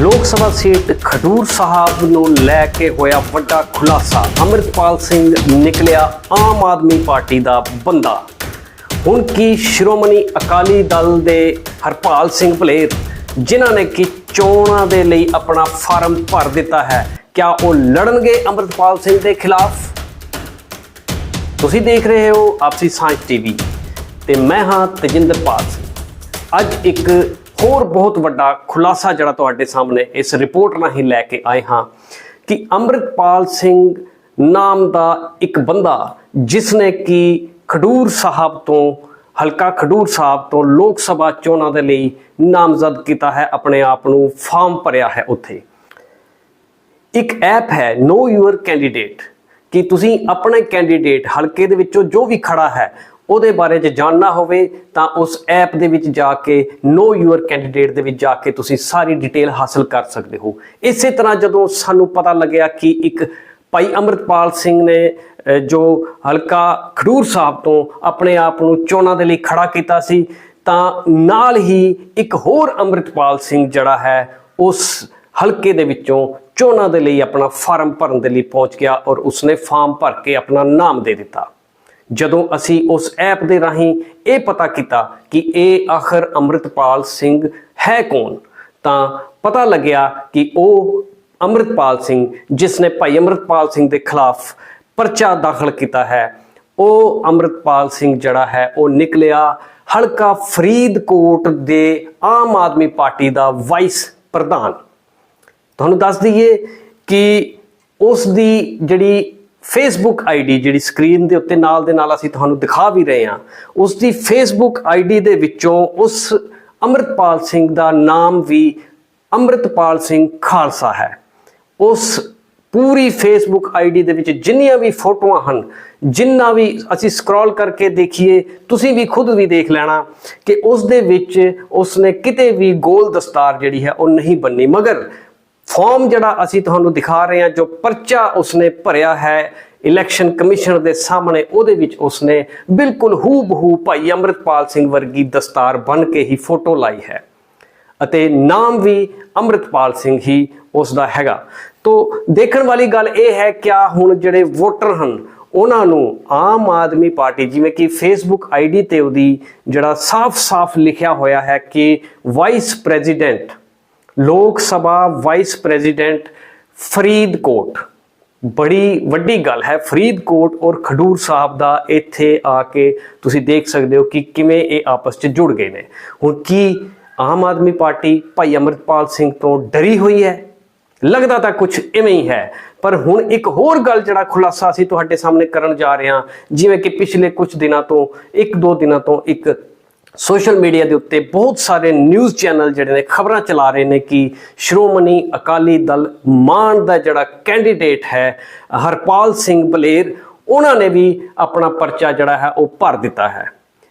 ਲੋਕ ਸਭਾ ਸੀਟ ਖਡੂਰ ਸਾਹਿਬ ਨੂੰ ਲੈ ਕੇ ਹੋਇਆ ਵੱਡਾ ਖੁਲਾਸਾ। ਅੰਮ੍ਰਿਤਪਾਲ ਸਿੰਘ ਨਿਕਲਿਆ ਆਮ ਆਦਮੀ ਪਾਰਟੀ ਦਾ ਬੰਦਾ। ਹੁਣ ਕੀ ਸ਼੍ਰੋਮਣੀ ਅਕਾਲੀ ਦਲ ਦੇ ਹਰਪਾਲ ਸਿੰਘ ਭਲੇਰ ਜਿਨ੍ਹਾਂ ਨੇ ਕਿ ਚੋਣਾਂ ਦੇ ਲਈ ਆਪਣਾ ਫਾਰਮ ਭਰ ਦਿੱਤਾ ਹੈ, ਕਿਆ ਉਹ ਲੜਨਗੇ ਅੰਮ੍ਰਿਤਪਾਲ ਸਿੰਘ ਦੇ ਖਿਲਾਫ? ਤੁਸੀਂ ਦੇਖ ਰਹੇ ਹੋ ਆਪਸੀ ਸਾਂਝ ਟੀਵੀ। ਤੇ ਮੈਂ ਹਾਂ ਤਜਿੰਦਰਪਾਲ ਸਿੰਘ। ਅੱਜ ਇੱਕ ਹੋਰ ਬਹੁਤ ਵੱਡਾ ਖੁਲਾਸਾ ਜਿਹੜਾ ਤੁਹਾਡੇ ਸਾਹਮਣੇ ਇਸ ਰਿਪੋਰਟ ਰਾਹੀਂ ਲੈ ਕੇ ਆਏ ਹਾਂ ਕਿ ਅੰਮ੍ਰਿਤਪਾਲ ਸਿੰਘ ਨਾਮ ਦਾ ਇੱਕ ਬੰਦਾ ਜਿਸ ਨੇ ਕਿ ਖਡੂਰ ਸਾਹਿਬ ਤੋਂ, ਹਲਕਾ ਖਡੂਰ ਸਾਹਿਬ ਤੋਂ ਲੋਕ ਸਭਾ ਚੋਣਾਂ ਦੇ ਲਈ ਨਾਮਜ਼ਦ ਕੀਤਾ ਹੈ, ਆਪਣੇ ਆਪ ਨੂੰ ਫਾਰਮ ਭਰਿਆ ਹੈ ਉੱਥੇ। ਇੱਕ ਐਪ ਹੈ ਨੋ ਯੂਅਰ ਕੈਂਡੀਡੇਟ ਕਿ ਤੁਸੀਂ ਆਪਣੇ ਕੈਂਡੀਡੇਟ ਹਲਕੇ ਦੇ ਵਿੱਚੋਂ ਜੋ ਵੀ ਖੜਾ ਹੈ ਉਹਦੇ ਬਾਰੇ ਜੇ ਜਾਣਨਾ ਹੋਵੇ ਤਾਂ ਉਸ ਐਪ ਦੇ ਵਿੱਚ ਜਾ ਕੇ ਨੋ ਯੂਅਰ ਕੈਂਡੀਡੇਟ ਦੇ ਵਿੱਚ ਜਾ ਕੇ ਤੁਸੀਂ ਸਾਰੀ ਡਿਟੇਲ ਹਾਸਲ ਕਰ ਸਕਦੇ ਹੋ। ਇਸੇ ਤਰ੍ਹਾਂ ਜਦੋਂ ਸਾਨੂੰ ਪਤਾ ਲੱਗਿਆ ਕਿ ਇੱਕ ਭਾਈ ਅਮਰਤਪਾਲ ਸਿੰਘ ਨੇ ਜੋ ਹਲਕਾ ਖਡੂਰ ਸਾਹਿਬ ਤੋਂ ਆਪਣੇ ਆਪ ਨੂੰ ਚੋਣਾਂ ਦੇ ਲਈ ਖੜਾ ਕੀਤਾ ਸੀ, ਤਾਂ ਨਾਲ ਹੀ ਇੱਕ ਹੋਰ ਅਮਰਤਪਾਲ ਸਿੰਘ ਜਿਹੜਾ ਹੈ, ਉਸ ਹਲਕੇ ਦੇ ਵਿੱਚੋਂ ਚੋਣਾਂ ਦੇ ਲਈ ਆਪਣਾ ਫਾਰਮ ਭਰਨ ਦੇ ਲਈ ਪਹੁੰਚ ਗਿਆ ਔਰ ਉਸਨੇ ਫਾਰਮ ਭਰ ਕੇ ਆਪਣਾ ਨਾਮ ਦੇ ਦਿੱਤਾ। ਜਦੋਂ ਅਸੀਂ ਉਸ ਐਪ ਦੇ ਰਾਹੀਂ ਇਹ ਪਤਾ ਕੀਤਾ ਕਿ ਇਹ ਆਖਰ ਅੰਮ੍ਰਿਤਪਾਲ ਸਿੰਘ ਹੈ ਕੌਣ, ਤਾਂ ਪਤਾ ਲੱਗਿਆ ਕਿ ਉਹ ਅੰਮ੍ਰਿਤਪਾਲ ਸਿੰਘ, ਜਿਸ ਨੇ ਭਾਈ ਅੰਮ੍ਰਿਤਪਾਲ ਸਿੰਘ ਦੇ ਖਿਲਾਫ ਪਰਚਾ ਦਾਖਲ ਕੀਤਾ ਹੈ, ਉਹ ਅੰਮ੍ਰਿਤਪਾਲ ਸਿੰਘ ਜਿਹੜਾ ਹੈ ਉਹ ਨਿਕਲਿਆ ਹਲਕਾ ਫਰੀਦਕੋਟ ਦੇ ਆਮ ਆਦਮੀ ਪਾਰਟੀ ਦਾ ਵਾਈਸ ਪ੍ਰਧਾਨ। ਤੁਹਾਨੂੰ ਦੱਸ ਦਈਏ ਕਿ ਉਸ ਦੀ ਜਿਹੜੀ ਫੇਸਬੁੱਕ ਆਈਡੀ ਜਿਹੜੀ ਸਕਰੀਨ ਦੇ ਉੱਤੇ ਨਾਲ ਦੇ ਨਾਲ ਅਸੀਂ ਤੁਹਾਨੂੰ ਦਿਖਾ ਵੀ ਰਹੇ ਹਾਂ। ਉਸ ਦੀ ਫੇਸਬੁੱਕ ਆਈਡੀ ਦੇ ਵਿੱਚੋਂ ਉਸ ਅੰਮ੍ਰਿਤਪਾਲ ਸਿੰਘ ਦਾ ਨਾਮ ਵੀ ਅੰਮ੍ਰਿਤਪਾਲ ਸਿੰਘ ਖਾਲਸਾ ਹੈ। ਉਸ ਪੂਰੀ ਫੇਸਬੁੱਕ ਆਈਡੀ ਦੇ ਵਿੱਚ ਜਿੰਨੀਆਂ ਵੀ ਫੋਟੋਆਂ ਹਨ, ਜਿੰਨਾ ਵੀ ਅਸੀਂ ਸਕਰੋਲ ਕਰਕੇ ਦੇਖੀਏ, ਤੁਸੀਂ ਵੀ ਖੁਦ ਵੀ ਦੇਖ ਲੈਣਾ ਕਿ ਉਸ ਦੇ ਵਿੱਚ ਉਸਨੇ ਕਿਤੇ ਵੀ ਗੋਲ ਦਸਤਾਰ ਜਿਹੜੀ ਹੈ ਉਹ ਨਹੀਂ ਬੰਨੀ। ਮਗਰ ਫਾਰਮ ਜਿਹੜਾ ਅਸੀਂ ਤੁਹਾਨੂੰ ਦਿਖਾ ਰਹੇ ਹਾਂ, ਜੋ ਪਰਚਾ ਉਸਨੇ ਭਰਿਆ ਹੈ, ਇਲੈਕਸ਼ਨ ਕਮਿਸ਼ਨ ਦੇ ਸਾਹਮਣੇ, ਉਹਦੇ ਵਿੱਚ ਉਸਨੇ ਬਿਲਕੁਲ ਹੂ ਬਹੂ ਭਾਈ ਅੰਮ੍ਰਿਤਪਾਲ ਸਿੰਘ ਵਰਗੀ ਦਸਤਾਰ ਬਣ ਕੇ ਹੀ ਫੋਟੋ ਲਾਈ ਹੈ। ਅਤੇ ਨਾਮ ਵੀ ਅੰਮ੍ਰਿਤਪਾਲ ਸਿੰਘ ਹੀ ਉਸ ਦਾ ਹੈਗਾ। ਤੋਂ ਦੇਖਣ ਵਾਲੀ ਗੱਲ ਇਹ ਹੈ, ਕਿਆ ਹੁਣ ਜਿਹੜੇ ਵੋਟਰ ਹਨ, ਉਹਨਾਂ ਨੂੰ ਆਮ ਆਦਮੀ ਪਾਰਟੀ, ਜਿਵੇਂ ਕਿ ਫੇਸਬੁੱਕ ਆਈਡੀ ਤੇ ਉਹਦੀ ਜਿਹੜਾ ਸਾਫ਼-ਸਾਫ਼ ਲਿਖਿਆ ਹੋਇਆ ਹੈ ਕਿ ਵਾਈਸ ਪ੍ਰੈਜ਼ੀਡੈਂਟ ਲੋਕ ਸਭਾ ਵਾਈਸ ਪ੍ਰੈਜ਼ੀਡੈਂਟ ਫਰੀਦਕੋਟ। ਬੜੀ ਵੱਡੀ ਗੱਲ ਹੈ, ਫਰੀਦਕੋਟ ਔਰ ਖਡੂਰ ਸਾਹਿਬ ਦਾ ਇੱਥੇ ਆ ਕੇ ਤੁਸੀਂ ਦੇਖ ਸਕਦੇ ਹੋ ਕਿ ਕਿਵੇਂ ਇਹ ਆਪਸ 'ਚ ਜੁੜ ਗਏ ਨੇ। ਹੁਣ ਕੀ ਆਮ ਆਦਮੀ ਪਾਰਟੀ ਭਾਈ ਅਮਰਪਾਲ ਸਿੰਘ ਤੋਂ ਡਰੀ ਹੋਈ ਹੈ? ਲੱਗਦਾ ਤਾਂ ਕੁਝ ਇਵੇਂ ਹੀ ਹੈ। ਪਰ ਹੁਣ ਇੱਕ ਹੋਰ ਗੱਲ ਜਿਹੜਾ ਖੁਲਾਸਾ ਅਸੀਂ ਤੁਹਾਡੇ ਸਾਹਮਣੇ ਕਰਨ ਜਾ ਰਹੇ ਹਾਂ, ਜਿਵੇਂ ਕਿ ਪਿਛਲੇ ਕੁਝ ਦਿਨਾਂ ਤੋਂ, ਇੱਕ ਦੋ ਦਿਨਾਂ ਤੋਂ ਇੱਕ ਸੋਸ਼ਲ ਮੀਡੀਆ ਦੇ ਉੱਤੇ ਬਹੁਤ ਸਾਰੇ ਨਿਊਜ਼ ਚੈਨਲ ਜਿਹੜੇ ਨੇ ਖਬਰਾਂ ਚਲਾ ਰਹੇ ਨੇ ਕਿ ਸ਼੍ਰੋਮਣੀ ਅਕਾਲੀ ਦਲ ਮਾਨ ਦਾ ਜਿਹੜਾ ਕੈਂਡੀਡੇਟ ਹੈ, ਹਰਪਾਲ ਸਿੰਘ ਬਲੇਰ, ਉਹਨਾਂ ਨੇ ਵੀ ਆਪਣਾ ਪਰਚਾ ਜਿਹੜਾ ਹੈ ਉਹ ਭਰ ਦਿੱਤਾ ਹੈ।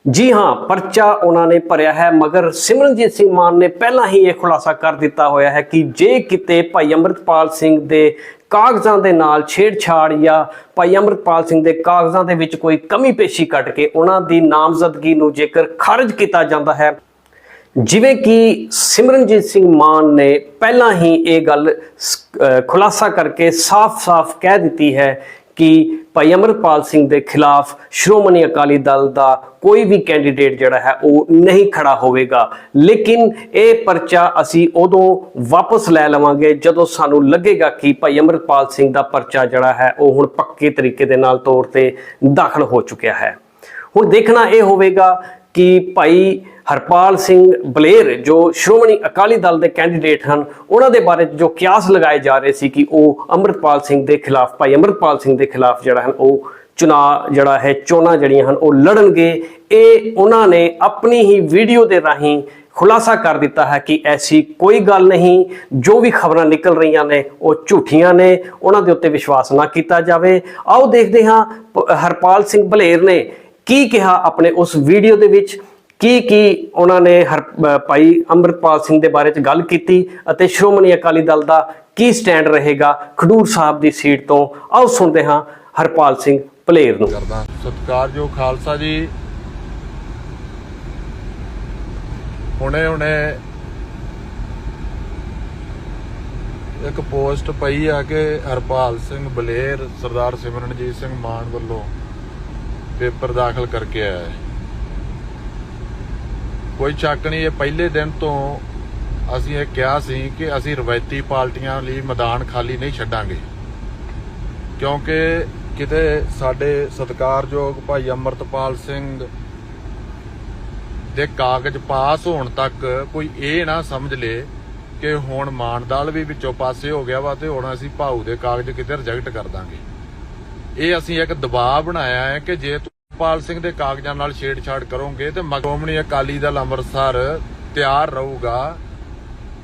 ਜੀ ਹਾਂ, ਪਰਚਾ ਉਹਨਾਂ ਨੇ ਭਰਿਆ ਹੈ, ਮਗਰ ਸਿਮਰਨਜੀਤ ਸਿੰਘ ਮਾਨ ਨੇ ਪਹਿਲਾਂ ਹੀ ਇਹ ਖੁਲਾਸਾ ਕਰ ਦਿੱਤਾ ਹੋਇਆ ਹੈ ਕਿ ਜੇ ਕਿਤੇ ਭਾਈ ਅੰਮ੍ਰਿਤਪਾਲ ਸਿੰਘ ਦੇ ਕਾਗਜ਼ਾਂ ਦੇ ਨਾਲ ਛੇੜਛਾੜ ਜਾਂ ਭਾਈ ਅੰਮ੍ਰਿਤਪਾਲ ਸਿੰਘ ਦੇ ਕਾਗਜ਼ਾਂ ਦੇ ਵਿੱਚ ਕੋਈ ਕਮੀ ਪੇਸ਼ੀ ਕੱਟ ਕੇ ਉਹਨਾਂ ਦੀ ਨਾਮਜ਼ਦਗੀ ਨੂੰ ਜੇਕਰ ਖਾਰਜ ਕੀਤਾ ਜਾਂਦਾ ਹੈ, ਜਿਵੇਂ ਕਿ ਸਿਮਰਨਜੀਤ ਸਿੰਘ ਮਾਨ ਨੇ ਪਹਿਲਾਂ ਹੀ ਇਹ ਗੱਲ ਖੁਲਾਸਾ ਕਰਕੇ ਸਾਫ਼-ਸਾਫ਼ ਕਹਿ ਦਿੱਤੀ ਹੈ ਕਿ ਭਾਈ ਅਮਰਪਾਲ ਸਿੰਘ ਦੇ ਖਿਲਾਫ ਸ਼੍ਰੋਮਣੀ ਅਕਾਲੀ ਦਲ ਦਾ ਕੋਈ ਵੀ ਕੈਂਡੀਡੇਟ ਜਿਹੜਾ ਹੈ ਉਹ ਨਹੀਂ ਖੜਾ ਹੋਵੇਗਾ। ਲੇਕਿਨ ਇਹ ਪਰਚਾ ਅਸੀਂ ਉਦੋਂ ਵਾਪਸ ਲੈ ਲਵਾਂਗੇ ਜਦੋਂ ਸਾਨੂੰ ਲੱਗੇਗਾ ਕਿ ਭਾਈ ਅਮਰਪਾਲ ਸਿੰਘ ਦਾ ਪਰਚਾ ਜਿਹੜਾ ਹੈ ਉਹ ਹੁਣ ਪੱਕੇ ਤਰੀਕੇ ਦੇ ਨਾਲ ਤੌਰ ਤੇ ਦਾਖਲ ਹੋ ਚੁੱਕਿਆ ਹੈ। ਹੁਣ ਦੇਖਣਾ ਇਹ ਹੋਵੇਗਾ ਕਿ ਭਾਈ ਹਰਪਾਲ ਸਿੰਘ ਬਲੇਰ, ਜੋ ਸ਼੍ਰੋਮਣੀ ਅਕਾਲੀ ਦਲ ਦੇ ਕੈਂਡੀਡੇਟ ਹਨ, ਉਹਨਾਂ ਦੇ ਬਾਰੇ ਜੋ ਕਿਆਸ ਲਗਾਏ ਜਾ ਰਹੇ ਸੀ ਕਿ ਉਹ ਅੰਮ੍ਰਿਤਪਾਲ ਸਿੰਘ ਦੇ ਖਿਲਾਫ, ਭਾਈ ਅੰਮ੍ਰਿਤਪਾਲ ਸਿੰਘ ਦੇ ਖਿਲਾਫ ਜਿਹੜਾ ਹੈ ਉਹ ਚੁਣਾ, ਜਿਹੜਾ ਹੈ, ਚੋਣਾਂ ਜਿਹੜੀਆਂ ਹਨ, ਉਹ ਲੜਨਗੇ। ਇਹ ਉਹਨਾਂ ਨੇ ਆਪਣੀ ਹੀ ਵੀਡੀਓ ਦੇ ਰਾਹੀਂ ਖੁਲਾਸਾ ਕਰ ਦਿੱਤਾ ਹੈ ਕਿ ਐਸੀ ਕੋਈ ਗੱਲ ਨਹੀਂ, ਜੋ ਵੀ ਖਬਰਾਂ ਨਿਕਲ ਰਹੀਆਂ ਨੇ, ਉਹ ਝੂਠੀਆਂ ਨੇ, ਉਹਨਾਂ ਦੇ ਉੱਤੇ ਵਿਸ਼ਵਾਸ ਨਾ ਕੀਤਾ ਜਾਵੇ। ਆਓ ਦੇਖਦੇ ਹਾਂ, ਪ- ਹਰਪਾਲ ਸਿੰਘ ਬਲੇਰ ਨੇ ਕੀ ਕਿਹਾ ਆਪਣੇ ਉਸ ਵੀਡੀਓ ਦੇ ਵਿੱਚ। ਕੀ ਕੀ ਉਹਨਾਂ ਨੇ ਹਰ ਭਾਈ ਅੰਮ੍ਰਿਤਪਾਲ ਸਿੰਘ ਦੇ ਬਾਰੇ ਚ ਗੱਲ ਕੀਤੀ ਅਤੇ ਸ਼੍ਰੋਮਣੀ ਅਕਾਲੀ ਦਲ ਦਾ ਕੀ ਸਟੈਂਡ ਰਹੇਗਾ? ਖਡੂਰ ਸਾਹਿਬ ਦੀ ਸੀਟ ਤੋਂ ਆਓ ਸੁਣਦੇ ਹਾਂ ਹਰਪਾਲ ਸਿੰਘ ਭਲੇਰ ਨੂੰ। ਕਰਦਾ ਸਤਿਕਾਰਯੋਗ ਖਾਲਸਾ ਜੀ। ਹੁਣੇ ਹੁਣੇ ਇੱਕ ਪੋਸਟ ਪਈ ਆ ਕਿ ਹਰਪਾਲ ਸਿੰਘ ਬਲੇਰ, ਸਰਦਾਰ ਸਿਮਰਨਜੀਤ ਸਿੰਘ ਮਾਨ ਵੱਲੋਂ ਪੇਪਰ ਦਾਖਲ ਕਰਕੇ ਆਇਆ ਹੈ। ਕੋਈ ਸ਼ੱਕ ਨਹੀਂ, ਇਹ ਪਹਿਲੇ ਦਿਨ ਤੋਂ ਅਸੀਂ ਇਹ ਕਿਹਾ ਸੀ ਕਿ ਅਸੀਂ ਰਵਾਇਤੀ ਪਾਰਟੀਆਂ ਲਈ ਮੈਦਾਨ ਖਾਲੀ ਨਹੀਂ ਛੱਡਾਂਗੇ। ਕਿਉਂਕਿ ਕਿਤੇ ਸਾਡੇ ਸਤਿਕਾਰਯੋਗ ਭਾਈ ਅਮਰਤਪਾਲ ਸਿੰਘ ਦੇ ਕਾਗਜ਼ ਪਾਸ ਹੋਣ ਤੱਕ ਕੋਈ ਇਹ ਨਾ ਸਮਝ ਲੇ ਕਿ ਹੁਣ ਮਾਨਦਾਲ ਵੀ ਵਿੱਚੋਂ ਪਾਸੇ ਹੋ ਗਿਆ ਵਾ ਤੇ ਹੁਣ ਅਸੀਂ ਭਾਊ ਦੇ ਕਾਗਜ਼ ਕਿਤੇ ਰਿਜੈਕਟ ਕਰ ਦਾਂਗੇ। ਇਹ ਅਸੀਂ ਇੱਕ ਦਬਾਅ ਬਣਾਇਆ ਹੈ ਕਿ ਜੇ ਪਾਲ ਸਿੰਘ ਦੇ ਕਾਗਜ਼ਾਂ ਨਾਲ ਛੇੜਛਾੜ ਕਰੋਗੇ ਤੇ ਸ਼੍ਰੋਮਣੀ ਅਕਾਲੀ ਦਲ ਅੰਮ੍ਰਿਤਸਰ ਤਿਆਰ ਰਹੂਗਾ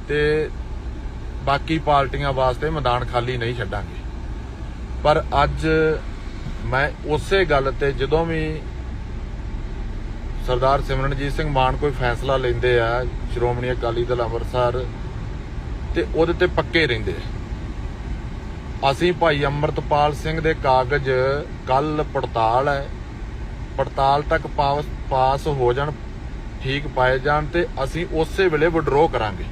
ਤੇ ਬਾਕੀ ਪਾਰਟੀਆਂ ਵਾਸਤੇ ਮੈਦਾਨ ਖਾਲੀ ਨਹੀਂ ਛੱਡਾਂਗੇ। ਪਰ ਅੱਜ ਮੈਂ ਉਸੇ ਗੱਲ ਤੇ ਜਦੋਂ ਵੀ ਸਰਦਾਰ ਸਿਮਰਨਜੀਤ ਸਿੰਘ ਮਾਨ ਕੋਈ ਫੈਸਲਾ ਲੈਂਦੇ ਆ, ਸ਼੍ਰੋਮਣੀ ਅਕਾਲੀ ਦਲ ਅੰਮ੍ਰਿਤਸਰ, ਤੇ ਉਹਦੇ ਤੇ ਪੱਕੇ ਰਹਿੰਦੇ ਆ। ਅਸੀਂ ਭਾਈ ਅਮਰਤਪਾਲ ਸਿੰਘ ਦੇ ਕਾਗਜ਼ ਕੱਲ ਪੜਤਾਲ ਹੈ। ਪੜਤਾਲ ਤੱਕ ਪਾਸ ਪਾਸ ਹੋ ਜਾਣ, ਠੀਕ ਪਾਏ ਜਾਣ ਤੇ ਅਸੀਂ ਉਸੇ ਵੇਲੇ ਵਿਡਰੋ ਕਰਾਂਗੇ।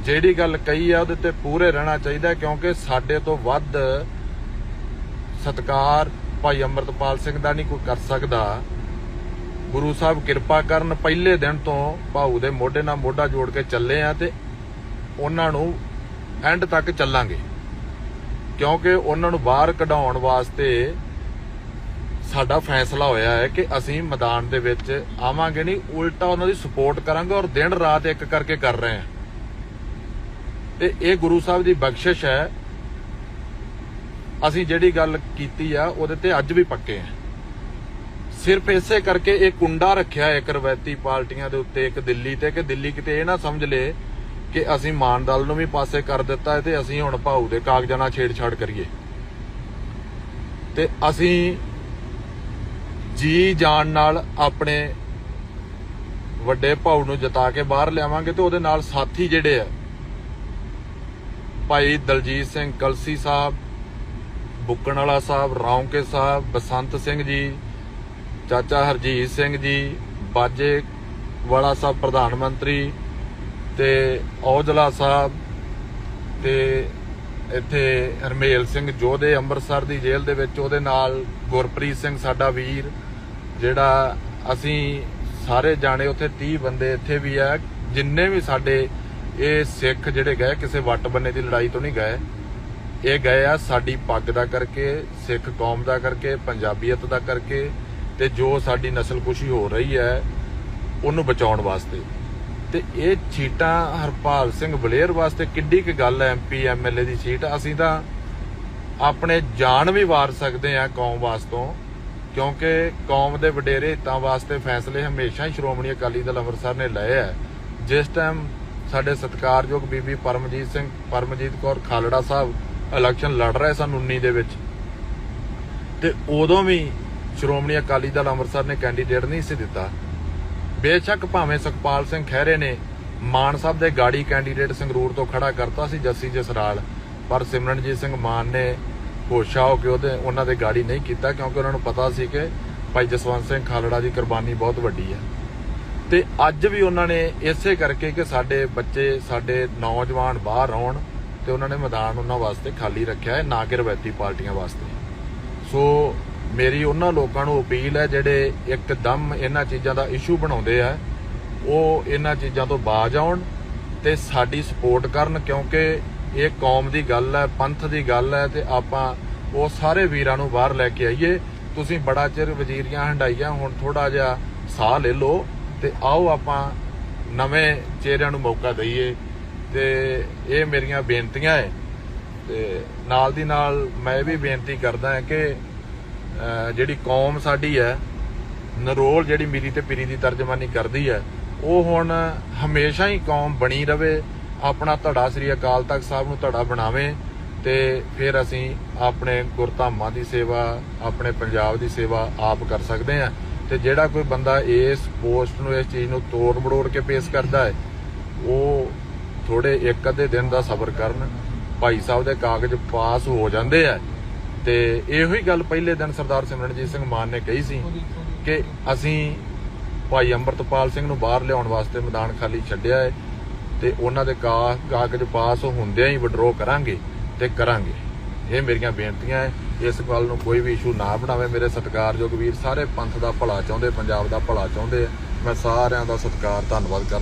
ਜਿਹੜੀ ਗੱਲ ਕਹੀ ਆ, ਉਹਦੇ ਤੇ ਪੂਰੇ ਰਹਿਣਾ ਚਾਹੀਦਾ ਹੈ, ਕਿਉਂਕਿ ਸਾਡੇ ਤੋਂ ਵੱਧ ਸਤਕਾਰ ਭਾਈ ਅਮਰਤਪਾਲ ਸਿੰਘ ਦਾ ਨਹੀਂ ਕੋਈ ਕਰ ਸਕਦਾ। ਗੁਰੂ ਸਾਹਿਬ ਕਿਰਪਾ ਕਰਨ, ਪਹਿਲੇ ਦਿਨ ਤੋਂ ਭਾਊ ਦੇ ਮੋਢੇ ਨਾਲ ਮੋਢਾ ਜੋੜ ਕੇ ਚੱਲੇ ਆ ਤੇ ਉਹਨਾਂ ਨੂੰ ਐਂਡ ਤੱਕ ਚੱਲਾਂਗੇ। ਕਿਉਂਕਿ ਉਹਨਾਂ ਨੂੰ ਬਾਹਰ ਕਢਾਉਣ ਵਾਸਤੇ ਸਾਡਾ ਫੈਸਲਾ ਹੋਇਆ ਹੈ ਕਿ ਅਸੀਂ ਮੈਦਾਨ ਦੇ ਵਿੱਚ ਆਵਾਂਗੇ ਨਹੀਂ, ਉਲਟਾ ਉਹਨਾਂ ਦੀ ਸਪੋਰਟ ਕਰਾਂਗੇ ਔਰ ਦਿਨ ਰਾਤ ਇੱਕ ਕਰਕੇ ਕਰ ਰਹੇ ਹਾਂ। ਤੇ ਇਹ ਗੁਰੂ ਸਾਹਿਬ ਦੀ ਬਖਸ਼ਿਸ਼ ਹੈ। ਅਸੀਂ ਜਿਹੜੀ ਗੱਲ ਕੀਤੀ ਆ, ਉਹਦੇ ਤੇ ਅੱਜ ਵੀ ਪੱਕੇ ਆ ਸਿਰਫ ਇਸੇ ਕਰਕੇ ਇਹ ਕੁੰਡਾ ਰੱਖਿਆ ਇੱਕ ਰਵਾਇਤੀ ਪਾਰਟੀਆਂ ਦੇ ਉੱਤੇ, ਇੱਕ ਦਿੱਲੀ ਤੇ, ਕਿ ਦਿੱਲੀ ਕਿਤੇ ਇਹ ਨਾ ਸਮਝ ਲੇ ਕਿ ਅਸੀਂ ਮਾਨ ਦਲ ਨੂੰ ਵੀ ਪਾਸੇ ਕਰ ਦਿੱਤਾ ਤੇ ਅਸੀਂ ਹੁਣ ਭਾਉ ਦੇ ਕਾਗਜ਼ਾਂ ਨਾਲ ਛੇੜਛਾੜ ਕਰੀਏ। ਤੇ ਅਸੀਂ ਜੀ ਜਾਣ ਨਾਲ ਆਪਣੇ ਵੱਡੇ ਭਾਊ ਨੂੰ ਜਿਤਾ ਕੇ ਬਾਹਰ ਲਿਆਵਾਂਗੇ ਤੇ ਉਹਦੇ ਨਾਲ ਸਾਥੀ ਜਿਹੜੇ ਆ, ਭਾਈ ਦਲਜੀਤ ਸਿੰਘ ਕਲਸੀ ਸਾਹਿਬ, ਬੁੱਕਣ ਵਾਲਾ ਸਾਹਿਬ, ਰੌਂਕੇ ਸਾਹਿਬ, ਬਸੰਤ ਸਿੰਘ ਜੀ, ਚਾਚਾ ਹਰਜੀਤ ਸਿੰਘ ਜੀ, ਬਾਜੇ ਵਾਲਾ ਸਾਹਿਬ, ਪ੍ਰਧਾਨ ਮੰਤਰੀ ਤੇ ਔਜਲਾ ਸਾਹਿਬ ਤੇ ਇੱਥੇ ਹਰਮੇਲ ਸਿੰਘ ਜੋਧੇ ਅੰਮ੍ਰਿਤਸਰ ਦੀ ਜੇਲ੍ਹ ਦੇ ਵਿੱਚ, ਉਹਦੇ ਨਾਲ ਗੁਰਪ੍ਰੀਤ ਸਿੰਘ, ਸਾਡਾ ਵੀਰ ਜਿਹੜਾ ਅਸੀਂ ਸਾਰੇ ਜਾਣੇ ਉੱਥੇ 30 ਬੰਦੇ ਇੱਥੇ ਵੀ ਆ, ਜਿੰਨੇ ਵੀ ਸਾਡੇ ਇਹ ਸਿੱਖ ਜਿਹੜੇ ਗਏ, ਕਿਸੇ ਵੱਟ ਬੰਨੇ ਦੀ ਲੜਾਈ ਤੋਂ ਨਹੀਂ ਗਏ, ਇਹ ਗਏ ਆ ਸਾਡੀ ਪੱਗ ਦਾ ਕਰਕੇ, ਸਿੱਖ ਕੌਮ ਦਾ ਕਰਕੇ, ਪੰਜਾਬੀਅਤ ਦਾ ਕਰਕੇ ਤੇ ਜੋ ਸਾਡੀ ਨਸਲਕੁਸ਼ੀ ਹੋ ਰਹੀ ਹੈ, ਉਹਨੂੰ ਬਚਾਉਣ ਵਾਸਤੇ। ਤੇ ਇਹ ਸੀਟਾਂ ਹਰਪਾਲ ਸਿੰਘ ਬਲੇਅਰ ਵਾਸਤੇ ਕਿੱਡੀ ਕੁ ਗੱਲ ਹੈ ਐਮਪੀ ਐਮਐਲਏ ਦੀ ਸੀਟ ਅਸੀਂ ਤਾਂ ਆਪਣੇ ਜਾਨ ਵੀ ਵਾਰ ਸਕਦੇ ਆ ਕੌਮ ਵਾਸਤੋਂ। ਕਿਉਂਕਿ ਕੌਮ ਦੇ ਵਡੇਰੇ ਹਿੱਤਾਂ ਵਾਸਤੇ ਫੈਸਲੇ ਹਮੇਸ਼ਾ ਹੀ ਸ਼੍ਰੋਮਣੀ ਅਕਾਲੀ ਦਲ ਅੰਮ੍ਰਿਤਸਰ ਨੇ ਲਏ ਹੈ ਜਿਸ ਟਾਈਮ ਸਾਡੇ ਸਤਿਕਾਰਯੋਗ ਬੀਬੀ ਪਰਮਜੀਤ ਸਿੰਘ, ਪਰਮਜੀਤ ਕੌਰ ਖਾਲੜਾ ਸਾਹਿਬ ਇਲੈਕਸ਼ਨ ਲੜ ਰਹੇ ਸਨ 19 ਦੇ ਵਿੱਚ। ਤੇ ਉਦੋਂ ਵੀ ਸ਼੍ਰੋਮਣੀ ਅਕਾਲੀ ਦਲ ਅੰਮ੍ਰਿਤਸਰ ਨੇ ਕੈਂਡੀਡੇਟ ਨਹੀਂ ਸੀ ਦਿੱਤਾ। ਬੇਸ਼ੱਕ ਭਾਵੇਂ ਸੁਖਪਾਲ ਸਿੰਘ ਖਹਿਰੇ ਨੇ ਮਾਨ ਸਾਹਿਬ ਦੇ ਗਾੜੀ ਕੈਂਡੀਡੇਟ ਸੰਗਰੂਰ ਤੋਂ ਖੜਾ ਕਰਤਾ ਸੀ ਜੱਸੀ ਜਸਰਾਲ, ਪਰ ਸਿਮਰਨਜੀਤ ਸਿੰਘ ਮਾਨ ਨੇ ਹੋਸ਼ਾ ਹੋ ਕੇ ਉਹਦੇ ਉਹਨਾਂ ਦੇ ਗਾੜੀ ਨਹੀਂ ਕੀਤਾ ਕਿਉਂਕਿ ਉਹਨਾਂ ਨੂੰ ਪਤਾ ਸੀ ਕਿ ਭਾਈ ਜਸਵੰਤ ਸਿੰਘ ਖਾਲੜਾ ਦੀ ਕੁਰਬਾਨੀ ਬਹੁਤ ਵੱਡੀ ਹੈ। ਤੇ ਅੱਜ ਵੀ ਉਹਨਾਂ ਨੇ ਇਸੇ ਕਰਕੇ ਕਿ ਸਾਡੇ ਬੱਚੇ, ਸਾਡੇ ਨੌਜਵਾਨ ਬਾਹਰ ਆਉਣ ਤੇ ਉਹਨਾਂ ਨੇ ਮੈਦਾਨ ਉਹਨਾਂ ਵਾਸਤੇ ਖਾਲੀ ਰੱਖਿਆ ਹੈ, ਨਾ ਕਿ ਰਵਾਇਤੀ ਪਾਰਟੀਆਂ ਵਾਸਤੇ। ਸੋ ਮੇਰੀ ਉਹਨਾਂ ਲੋਕਾਂ ਨੂੰ ਅਪੀਲ ਹੈ ਜਿਹੜੇ ਇੱਕਦਮ ਇਹਨਾਂ ਚੀਜ਼ਾਂ ਦਾ ਇਸ਼ੂ ਬਣਾਉਂਦੇ ਆ, ਉਹ ਇਹਨਾਂ ਚੀਜ਼ਾਂ ਤੋਂ ਬਾਜ ਆਉਣ ਤੇ ਸਾਡੀ ਸਪੋਰਟ ਕਰਨ ਕਿਉਂਕਿ ਇਹ ਕੌਮ ਦੀ ਗੱਲ ਹੈ, ਪੰਥ ਦੀ ਗੱਲ ਹੈ ਤੇ ਆਪਾਂ ਉਹ ਸਾਰੇ ਵੀਰਾਂ ਨੂੰ ਬਾਹਰ ਲੈ ਕੇ ਆਈਏ। ਤੁਸੀਂ ਬੜਾ ਚਿਰ ਵਜ਼ੀਰੀਆਂ ਹੰਡਾਈਆਂ ਹੁਣ ਥੋੜਾ ਜਿਹਾ ਸਾਹ ਲੈ ਲਓ ਤੇ ਆਓ ਆਪਾਂ ਨਵੇਂ ਚਿਹਰਿਆਂ ਨੂੰ ਮੌਕਾ ਦਈਏ ਤੇ ਇਹ ਮੇਰੀਆਂ ਬੇਨਤੀਆਂ ਹੈ। ਤੇ ਨਾਲ ਦੀ ਨਾਲ ਮੈਂ ਇਹ ਵੀ ਬੇਨਤੀ ਕਰਦਾ ਹਾਂ ਕਿ ਜਿਹੜੀ ਕੌਮ ਸਾਡੀ ਹੈ, ਨਰੋਲ ਜਿਹੜੀ ਮੀਰੀ ਤੇ ਪੀਰੀ ਦੀ ਤਰਜਮਾਨੀ ਕਰਦੀ ਹੈ, ਉਹ ਹੁਣ ਹਮੇਸ਼ਾ ਹੀ ਕੌਮ ਬਣੀ ਰਵੇ ਆਪਣਾ ਧੜਾ ਸ੍ਰੀ ਅਕਾਲ ਤਖਤ ਸਾਹਿਬ ਨੂੰ ਧੜਾ ਬਣਾਵੇ ਤੇ ਫਿਰ ਅਸੀਂ ਆਪਣੇ ਗੁਰਧਾਮਾਂ ਦੀ ਸੇਵਾ, ਆਪਣੇ ਪੰਜਾਬ ਦੀ ਸੇਵਾ ਆਪ ਕਰ ਸਕਦੇ ਹਾਂ। ਤੇ ਜਿਹੜਾ ਕੋਈ ਬੰਦਾ ਇਸ ਪੋਸਟ ਨੂੰ, ਇਸ ਚੀਜ਼ ਨੂੰ ਤੋੜ ਮੜੋੜ ਕੇ ਪੇਸ਼ ਕਰਦਾ ਹੈ, ਉਹ ਥੋੜੇ ਇੱਕ ਅੱਧੇ ਦਿਨ ਦਾ ਸਬਰ ਕਰਨ, ਭਾਈ ਸਾਹਿਬ ਦੇ ਕਾਗਜ਼ ਪਾਸ ਹੋ ਜਾਂਦੇ ਆ। ਤੇ ਇਹੋ ਹੀ ਗੱਲ ਪਹਿਲੇ ਦਿਨ ਸਰਦਾਰ ਸਿਮਰਨਜੀਤ ਸਿੰਘ ਮਾਨ ਨੇ ਕਹੀ ਸੀ ਕਿ ਅਸੀਂ ਭਾਈ ਅੰਮ੍ਰਿਤਪਾਲ ਸਿੰਘ ਨੂੰ ਬਾਹਰ ਲਿਆਉਣ ਵਾਸਤੇ ਮੈਦਾਨ ਖਾਲੀ ਛੱਡਿਆ ਹੈ। ਤੇ ਉਹਨਾਂ ਦੇ ਕਾ- ਕਾਗਜ਼ ਪਾਸ ਹੁੰਦਿਆਂ ਹੀ ਵਿਡਰੋ ਕਰਾਂਗੇ ਤੇ ਕਰਾਂਗੇ। ਇਹ ਮੇਰੀਆਂ ਬੇਨਤੀਆਂ ਹੈ ਇਸ ਗੱਲ ਨੂੰ ਕੋਈ ਵੀ ਇਸ਼ੂ ਨਾ ਬਣਾਵੇ। ਮੇਰੇ ਸਤਿਕਾਰਯੋਗ ਵੀਰ ਸਾਰੇ ਪੰਥ ਦਾ ਭਲਾ ਚਾਹੁੰਦੇ, ਪੰਜਾਬ ਦਾ ਭਲਾ ਚਾਹੁੰਦੇ ਮੈਂ ਸਾਰਿਆਂ ਦਾ ਸਤਿਕਾਰ, ਧੰਨਵਾਦ ਕਰਦਾ।